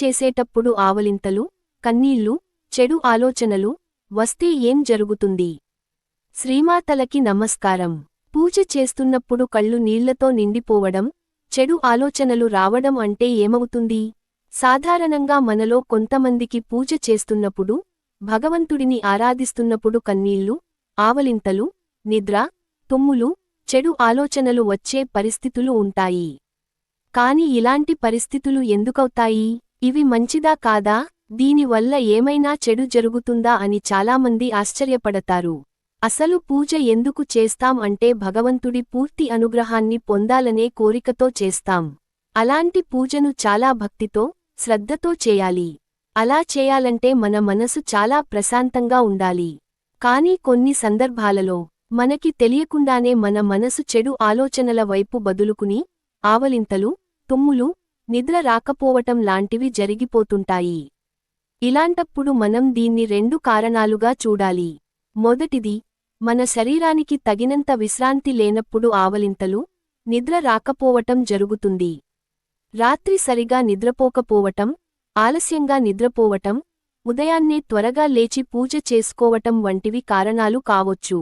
చేసేటప్పుడు ఆవలింతలు కన్నీళ్ళు చెడు ఆలోచనలు వస్తే ఏం జరుగుతుంది? శ్రీమాతలకి నమస్కారం. పూజ చేస్తున్నప్పుడు కళ్ళు నీళ్ళతో నిండిపోవడం చెడు ఆలోచనలు రావడం అంటే ఏమవుతుంది? సాధారణంగా మనలో కొంతమందికి పూజ చేస్తున్నప్పుడు భగవంతుడిని ఆరాధిస్తున్నప్పుడు కన్నీళ్ళు ఆవలింతలు నిద్ర తుమ్ములు చెడు ఆలోచనలు వచ్చే పరిస్థితులు ఉంటాయి. కాని ఇలాంటి పరిస్థితులు ఎందుకవుతాయి? ఇవి మంచిదా కాదా? దీనివల్ల ఏమైనా చెడు జరుగుతుందా అని చాలామంది ఆశ్చర్యపడతారు. అసలు పూజ ఎందుకు చేస్తాం అంటే భగవంతుడి పూర్తి అనుగ్రహాన్ని పొందాలనే కోరికతో చేస్తాం. అలాంటి పూజను చాలా భక్తితో శ్రద్ధతో చేయాలి. అలా చేయాలంటే మన మనసు చాలా ప్రశాంతంగా ఉండాలి. కానీ కొన్ని సందర్భాలలో మనకి తెలియకుండానే మన మనసు చెడు ఆలోచనల వైపు బదులుకుని ఆవలింతలు తుమ్ములు నిద్ర రాకపోవటం లాంటివి జరిగిపోతుంటాయి. ఇలాంటప్పుడు మనం దీన్ని రెండు కారణాలుగా చూడాలి. మొదటిది మన శరీరానికి తగినంత విశ్రాంతి లేనప్పుడు ఆవలింతలు నిద్ర రాకపోవటం జరుగుతుంది. రాత్రి సరిగా నిద్రపోకపోవటం ఆలస్యంగా నిద్రపోవటం ఉదయాన్నే త్వరగా లేచి పూజ చేసుకోవటం వంటివి కారణాలు కావొచ్చు.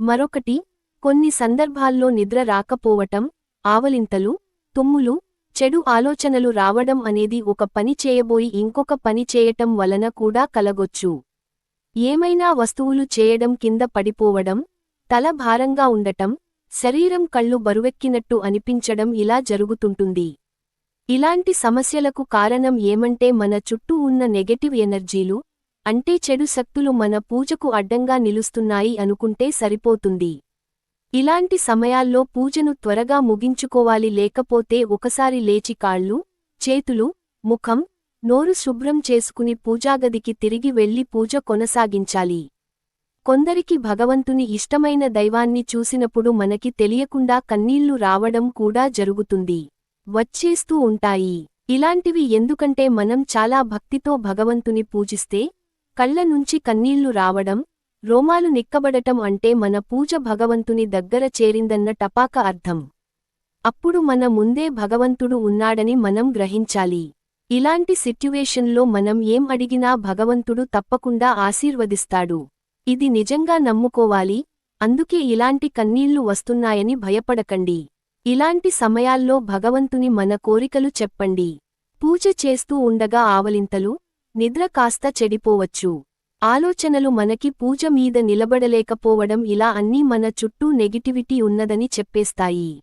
మరొకటి కొన్ని సందర్భాల్లో నిద్ర రాకపోవటం ఆవలింతలు తుమ్ములు చెడు ఆలోచనలు రావడం అనేది ఒక పని చేయబోయి ఇంకొక పని చేయటం వలన కూడా కలగొచ్చు. ఏమైనా వస్తువులు చేయడం కింద పడిపోవడం తల భారంగా ఉండటం శరీరం కళ్ళు బరువెక్కినట్టు అనిపించడం ఇలా జరుగుతుంటుంది. ఇలాంటి సమస్యలకు కారణం ఏమంటే మన చుట్టూ ఉన్న నెగటివ్ ఎనర్జీలు అంటే చెడు శక్తులు మన పూజకు అడ్డంగా నిలుస్తున్నాయి అనుకుంటే సరిపోతుంది. ఇలాంటి సమయాల్లో పూజను త్వరగా ముగించుకోవాలి లేకపోతే ఒకసారి లేచి కాళ్ళు చేతులు ముఖం నోరు శుభ్రం చేసుకుని పూజాగదికి తిరిగి వెళ్ళి పూజ కొనసాగించాలి. కొందరికి భగవంతుని ఇష్టమైన దైవాన్ని చూసినప్పుడు మనకి తెలియకుండా కన్నీళ్ళు రావడం కూడా జరుగుతుంది. వచ్చేస్తూ ఉంటాయి. ఇలాంటివి ఎందుకంటే మనం చాలా భక్తితో భగవంతుని పూజిస్తే కళ్ళ నుంచి కన్నీళ్ళు రావడం రోమాలు నిక్కబడటం అంటే మన పూజ భగవంతుని దగ్గర చేరిందన్న టపాక అర్థం. అప్పుడు మన ముందే భగవంతుడు ఉన్నాడని మనం గ్రహించాలి. ఇలాంటి సిట్యువేషన్లో మనం ఏం అడిగినా భగవంతుడు తప్పకుండా ఆశీర్వదిస్తాడు. ఇది నిజంగా నమ్ముకోవాలి అందుకే ఇలాంటి కన్నీళ్ళు వస్తున్నాయని భయపడకండి. ఇలాంటి సమయాల్లో భగవంతుని మన కోరికలు చెప్పండి. పూజ చేస్తూ ఉండగా ఆవలింతలు నిద్ర కాస్త చెడిపోవచ్చు. ఆలోచనలు మనకి పూజ మీద నిలబడలేకపోవడం ఇలా అన్నీ మన చుట్టూ నెగిటివిటీ ఉన్నదని చెప్పేస్తాయి.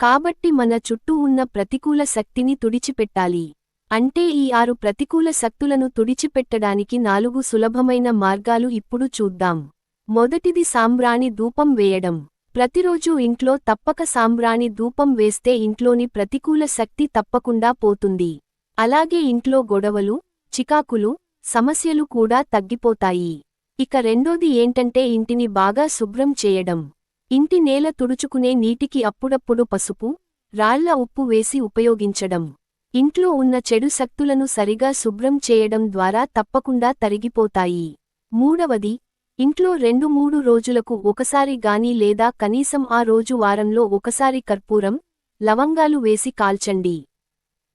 కాబట్టి మన చుట్టూ ఉన్న ప్రతికూల శక్తిని తుడిచిపెట్టాలి. అంటే ఈ ఆరు ప్రతికూల శక్తులను తుడిచిపెట్టడానికి నాలుగు సులభమైన మార్గాలు ఇప్పుడు చూద్దాం. మొదటిది సాంబ్రాణి ధూపం వేయడం. ప్రతిరోజూ ఇంట్లో తప్పక సాంబ్రాణి ధూపం వేస్తే ఇంట్లోని ప్రతికూల శక్తి తప్పకుండా పోతుంది. అలాగే ఇంట్లో గొడవలు చికాకులు సమస్యలు కూడా తగ్గిపోతాయి. ఇక రెండోది ఏంటంటే ఇంటిని బాగా శుభ్రం చేయడం. ఇంటి నేల తుడుచుకునే నీటికి అప్పుడప్పుడు పసుపు రాళ్ళ ఉప్పు వేసి ఉపయోగించడం. ఇంట్లో ఉన్న చెడు శక్తులను సరిగా శుభ్రం చేయడం ద్వారా తప్పకుండా తరిగిపోతాయి. మూడవది ఇంట్లో రెండు మూడు రోజులకు ఒకసారి గాని లేదా కనీసం ఆ రోజు వారంలో ఒకసారి కర్పూరం లవంగాలు వేసి కాల్చండి.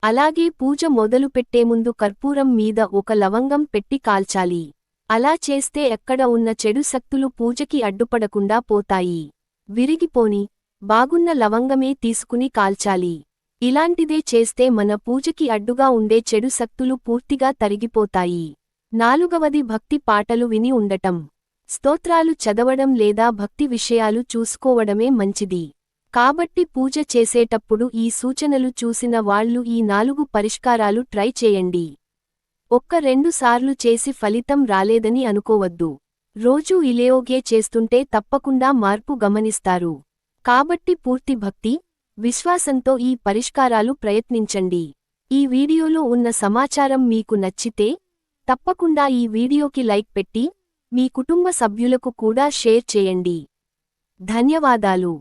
అలాగే పూజ మొదలు పెట్టే ముందు కర్పూరం మీద ఒక లవంగం పెట్టి కాల్చాలి. అలా చేస్తే ఎక్కడ ఉన్న చెడు శక్తులు పూజకి అడ్డుపడకుండా పోతాయి. విరిగిపోని బాగున్న లవంగమే తీసుకుని కాల్చాలి. ఇలాంటిదే చేస్తే మన పూజకి అడ్డుగా ఉండే చెడు శక్తులు పూర్తిగా తరిగిపోతాయి. నాలుగవది భక్తి పాటలు విని ఉండటం. స్తోత్రాలు చదవడం లేదా భక్తి విషయాలు చూసుకోవడమే మంచిది. కాబట్టి పూజ చేసేటప్పుడు ఈ సూచనలు చూసిన వాళ్ళు ఈ నాలుగు పరిష్కారాలు ట్రై చేయండి. ఒక్క రెండు సార్లు చేసి ఫలితం రాలేదని అనుకోవద్దు. రోజూ ఇలేయోగే చేస్తుంటే తప్పకుండా మార్పు గమనిస్తారు. కాబట్టి పూర్తి భక్తి విశ్వాసంతో ఈ పరిష్కారాలు ప్రయత్నించండి. ఈ వీడియోలో ఉన్న సమాచారం మీకు నచ్చితే తప్పకుండా ఈ వీడియోకి లైక్ పెట్టి మీ కుటుంబ సభ్యులకు కూడా షేర్ చేయండి. ధన్యవాదాలు.